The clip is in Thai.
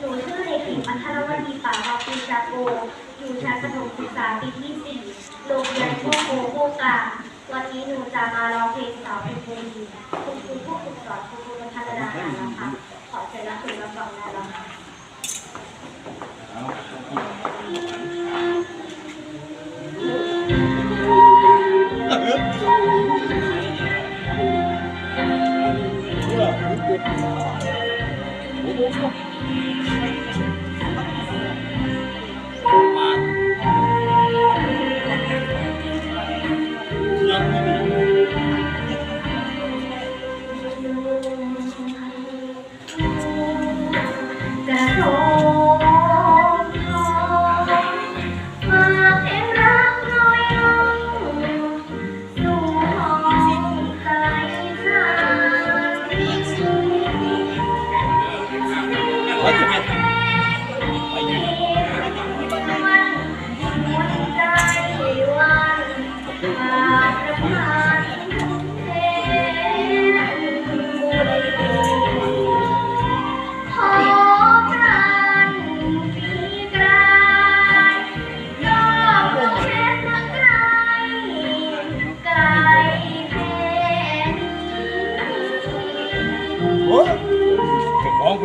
หนูชื่อเด็กหญิงพัทรวดีป่าวาปีจาโก อยู่ชั้นประถมศึกษาปีที่สี่โรงเรียนโคโกโคกลางวันนี้หนูจะมาร้องเพลงสาวเป็นคนดีคุณครูผู้ฝึกสอนคุณครูพัฒนาการนะคะขอเชิญรับชมรับฟังได้แล้วค่ะก Thank you.